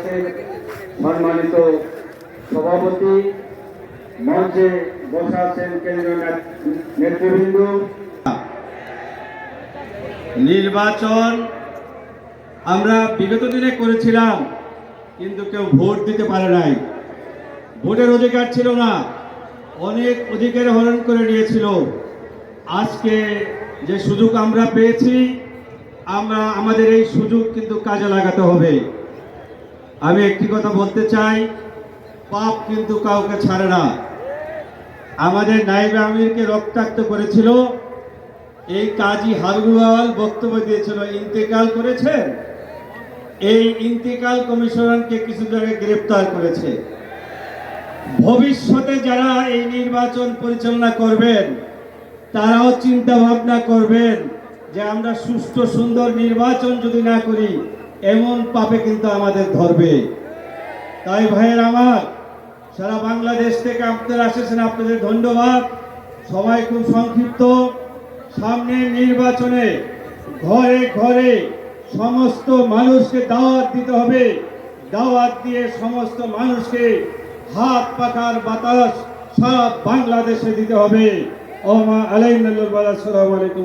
বাংলাদেশের সম্মানিত সভাপতি মঞ্চে বসা আছেন কেন্দ্রীয় নেতৃবৃন্দ। নির্বাচন আমরা বিগত দিনে করেছিলাম, কিন্তু কেউ ভোট দিতে পারে নাই। ভোটের অধিকার ছিল না, অনেক অধিকার হরণ করে নিয়েছিল। আজকে যে সুযোগ আমরা পেয়েছি, আমরা আমাদের এই সুযোগ কিন্তু কাজে লাগাতে হবে। আমি একটি কথা বলতে চাই, পাপ কিন্তু কাউকে ছাড়ে না। আমাদের নাইবে আমিরকে রক্তাক্ত করেছিল, এই কাজী হারুয়াল বক্তব্য দিয়েছিল, ইন্তেকাল করেছেন? এই ইন্তেকাল কমিশনারকে কিছু জায়গায় গ্রেপ্তার করেছে। ভবিষ্যতে যারা এই নির্বাচন পরিচালনা করবেন, তারাও চিন্তা ভাবনা করবেন যে আমরা সুষ্ঠু সুন্দর নির্বাচন যদি না করি এমন পাপে কিন্তু আমাদের ধরবে। তাই ভাইয়ের আমার, সারা বাংলাদেশ থেকে আপনারা এসেছেন আপনাদের ধন্যবাদ। সবাই খুব সংক্ষিপ্ত। সামনে নির্বাচনে ঘরে ঘরে সমস্ত মানুষকে দাওয়াত দিতে হবে। দাওয়াত দিয়ে সমস্ত মানুষকে হাত, পাখার বাতাস সব বাংলাদেশে দিতে হবে। আলাইকুম আলাইকুম